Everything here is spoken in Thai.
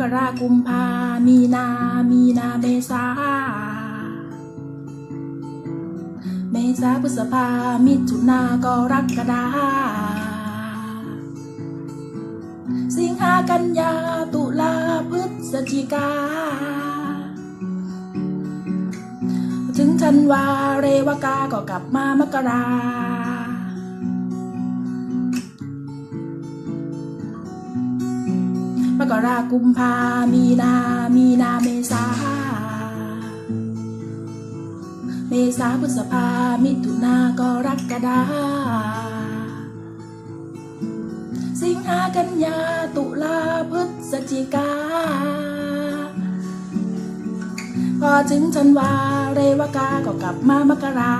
กรากุมภามีนา มีนาเมษาเมษาพฤษภามิถุนากรกฎาสิงหากันยาตุลาพฤศจิกา ถึงธันวาเรวกาก็กลับมามกรา กรากุมภามีนา มีนาเมษา เมษาพฤษภา มิถุนากรกฎาสิงหากันยาตุลาพฤศจิกา พอถึงธันวาเรวกาก็กลับมามกรา